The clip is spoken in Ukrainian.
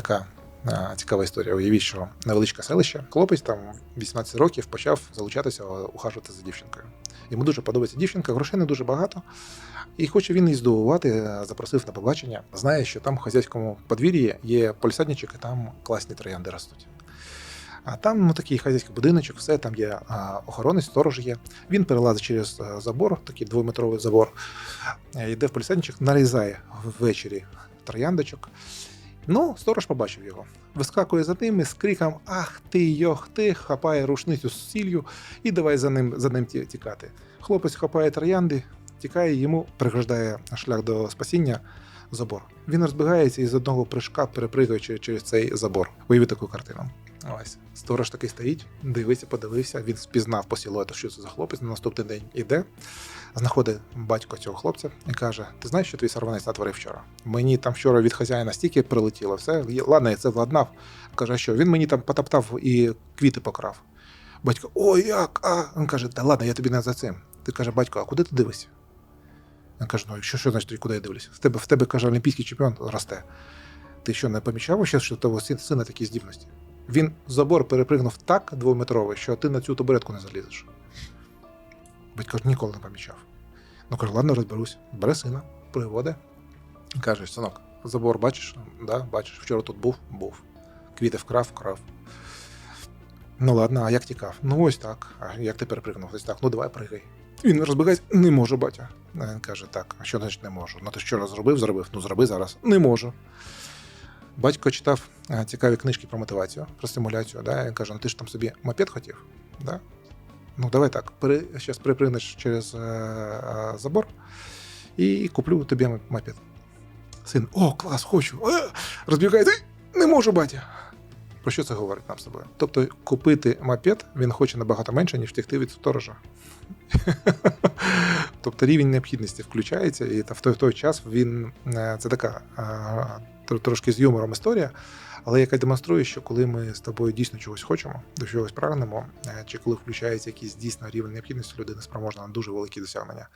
така е, цікава історія. Уявіть, що невеличке селище. Хлопець там 18 років почав залучатися, ухажувати за дівчинкою. Йому дуже подобається дівчинка, грошей не дуже багато. І хоче він її здивувати, е, запросив на побачення. Знає, що там в хазяйському подвір'ї є полісадничок, і там класні троянди ростуть. А там ну, такий хазяйський будиночок, все там є а, охоронець, сторож є. Він перелазить через е, забор, такий двометровий забор, йде в полісадничок, нарізає ввечері трояндочок. Ну, сторож побачив його. Вискакує за ним і з криком Ах ти, йох ти, хапає рушницю з сіллю і давай за ним, за ним ті- тікати. Хлопець хапає троянди, тікає, йому пригождає шлях до спасіння забор. Він розбігається і з одного прыжка перепригує через- через цей забор. Уявіть таку картину. Ось. Сторож такий стоїть, дивиться, подивився, він спізнав по силуету, що це за хлопець. На наступний день іде, знаходить батько цього хлопця і каже: Ти знаєш, що твій сорванець натворив вчора? Мені там вчора від хазяїна стільки прилетіло, все, ладно, я це владнав. Каже, що він мені там потоптав і квіти покрав. Батько, ой, як? А? Він каже, та ладно, я тобі не за цим. Ти каже, батько, а куди ти дивишся? Він каже, ну що, що значить, куди я дивлюся? В тебе, в тебе каже, олімпійський чемпіон росте. Ти що, не помічав ще, що у того сина такі здібності? Він забор перепригнув так двометровий, що ти на цю табуретку не залізеш. Батько ж ніколи не помічав. Ну каже, ладно, розберусь. Бере сина, приводить каже: синок, забор бачиш? Да, бачиш, вчора тут був, був. Квіти вкрав, вкрав. Ну ладно, а як тікав? Ну ось так. А як ти перепригнув? Ось так, ну давай пригай. Він розбігається, не можу, батя. Він каже, так, а що значить не можу? Ну ти що зробив, зробив? Ну зроби зараз. Не можу. Батько читав е, цікаві книжки про мотивацію, про стимуляцію. Да? Він каже: ну ти ж там собі мопед хотів. Да? Ну, давай так, пере, зараз перепригнеш через е, е, забор і куплю тобі мопед. Син, о, клас, хочу. Розбігається, не можу, батя. Про що це говорить нам з тобою? Тобто купити мопед він хоче набагато менше, ніж втекти від сторожа. Тобто рівень необхідності включається, і та в той, в той час він е, це така е, трошки з юмором історія, але яка демонструє, що коли ми з тобою дійсно чогось хочемо, до чогось прагнемо, е, чи коли включається якийсь дійсно рівень необхідності, людина спроможна на дуже великі досягнення.